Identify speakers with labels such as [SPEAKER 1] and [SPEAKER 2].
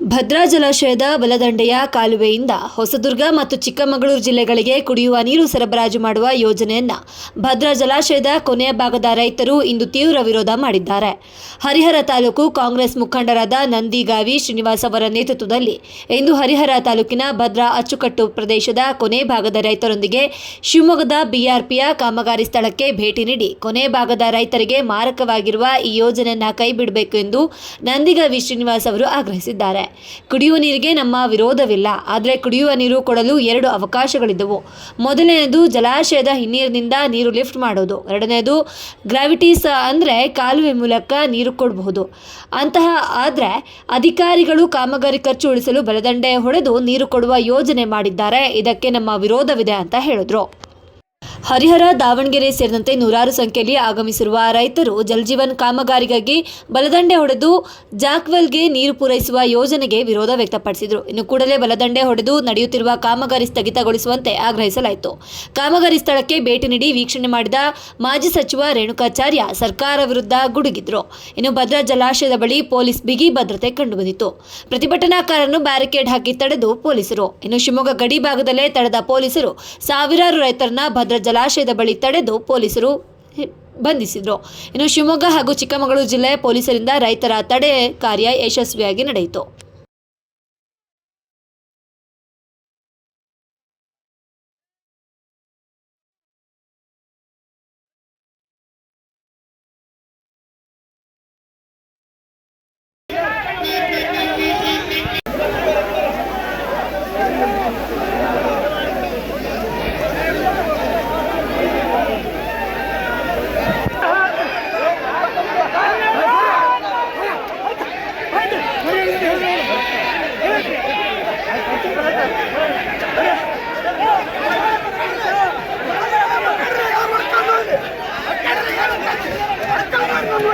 [SPEAKER 1] ಭದ್ರಾ ಜಲಾಶಯದ ಬಲದಂಡೆಯ ಕಾಲುವೆಯಿಂದ ಹೊಸದುರ್ಗ ಮತ್ತು ಚಿಕ್ಕಮಗಳೂರು ಜಿಲ್ಲೆಗಳಿಗೆ ಕುಡಿಯುವ ನೀರು ಸರಬರಾಜು ಮಾಡುವ ಯೋಜನೆಯನ್ನ ಭದ್ರಾ ಜಲಾಶಯದ ಕೊನೆಯ ಭಾಗದ ರೈತರು ಇಂದು ತೀವ್ರ ವಿರೋಧ ಮಾಡಿದ್ದಾರೆ. ಹರಿಹರ ತಾಲೂಕು ಕಾಂಗ್ರೆಸ್ ಮುಖಂಡರಾದ ನಂದಿಗಾವಿ ಶ್ರೀನಿವಾಸ್ ಅವರ ನೇತೃತ್ವದಲ್ಲಿ ಇಂದು ಹರಿಹರ ತಾಲೂಕಿನ ಭದ್ರಾ ಅಚ್ಚುಕಟ್ಟು ಪ್ರದೇಶದ ಕೊನೆ ಭಾಗದ ರೈತರೊಂದಿಗೆ ಶಿವಮೊಗ್ಗದ ಬಿಆರ್ಪಿಯ ಕಾಮಗಾರಿ ಸ್ಥಳಕ್ಕೆ ಭೇಟಿ ನೀಡಿ ಕೊನೆ ಭಾಗದ ರೈತರಿಗೆ ಮಾರಕವಾಗಿರುವ ಈ ಯೋಜನೆಯನ್ನ ಕೈಬಿಡಬೇಕು ಎಂದು ನಂದಿಗಾವಿ ಶ್ರೀನಿವಾಸ್ ಅವರು ಆಗ್ರಹಿಸಿದ್ದಾರೆ. ಕುಡಿಯುವ ನೀರಿಗೆ ನಮ್ಮ ವಿರೋಧವಿಲ್ಲ, ಆದರೆ ಕುಡಿಯುವ ನೀರು ಕೊಡಲು ಎರಡು ಅವಕಾಶಗಳಿದ್ದವು. ಮೊದಲನೆಯದು ಜಲಾಶಯದ ಹಿನ್ನೀರಿನಿಂದ ನೀರು ಲಿಫ್ಟ್ ಮಾಡೋದು, ಎರಡನೆಯದು ಗ್ರಾವಿಟೀಸ್ ಅಂದರೆ ಕಾಲುವೆ ಮೂಲಕ ನೀರು ಕೊಡಬಹುದು. ಅಂತಹ ಆದರೆ ಅಧಿಕಾರಿಗಳು ಕಾಮಗಾರಿ ಖರ್ಚು ಉಳಿಸಲು ಬಲದಂಡೆ ಹೊಡೆದು ನೀರು ಕೊಡುವ ಯೋಜನೆ ಮಾಡಿದ್ದಾರೆ, ಇದಕ್ಕೆ ನಮ್ಮ ವಿರೋಧವಿದೆ ಅಂತ ಹೇಳಿದ್ರು. ಹರಿಹರ, ದಾವಣಗೆರೆ ಸೇರಿದಂತೆ ನೂರಾರು ಸಂಖ್ಯೆಯಲ್ಲಿ ಆಗಮಿಸಿರುವ ರೈತರು ಜಲಜೀವನ್ ಕಾಮಗಾರಿಗಾಗಿ ಬಲದಂಡೆ ಹೊಡೆದು ಜಾಕ್ವೆಲ್ಗೆ ನೀರು ಪೂರೈಸುವ ಯೋಜನೆಗೆ ವಿರೋಧ ವ್ಯಕ್ತಪಡಿಸಿದರು. ಇನ್ನು ಕೂಡಲೇ ಬಲದಂಡೆ ಹೊಡೆದು ನಡೆಯುತ್ತಿರುವ ಕಾಮಗಾರಿ ಸ್ಥಗಿತಗೊಳಿಸುವಂತೆ ಆಗ್ರಹಿಸಲಾಯಿತು. ಕಾಮಗಾರಿ ಸ್ಥಳಕ್ಕೆ ಭೇಟಿ ನೀಡಿ ವೀಕ್ಷಣೆ ಮಾಡಿದ ಮಾಜಿ ಸಚಿವ ರೇಣುಕಾಚಾರ್ಯ ಸರ್ಕಾರ ವಿರುದ್ಧ ಗುಡುಗಿದ್ರು. ಇನ್ನು ಭದ್ರಾ ಜಲಾಶಯದ ಬಳಿ ಪೊಲೀಸ್ ಬಿಗಿ ಭದ್ರತೆ ಕಂಡುಬಂದಿತು ಪ್ರತಿಭಟನಾಕಾರರನ್ನು ಬ್ಯಾರಿಕೇಡ್ ಹಾಕಿ ತಡೆದು ಪೊಲೀಸರು. ಇನ್ನು ಶಿವಮೊಗ್ಗ ಗಡಿ ಭಾಗದಲ್ಲೇ ತಡೆದ ಪೊಲೀಸರು ಸಾವಿರಾರು ರೈತರನ್ನ ಭದ್ರಾ ಜಲಾಶಯದ ಬಳಿ ತಡೆದು ಪೊಲೀಸರು ಬಂಧಿಸಿದರು. ಇನ್ನು ಶಿವಮೊಗ್ಗ ಹಾಗೂ ಚಿಕ್ಕಮಗಳೂರು ಜಿಲ್ಲೆಯ ಪೊಲೀಸರಿಂದ ರೈತರ ತಡೆ ಕಾರ್ಯ ಯಶಸ್ವಿಯಾಗಿ ನಡೆಯಿತು.
[SPEAKER 2] Gracias.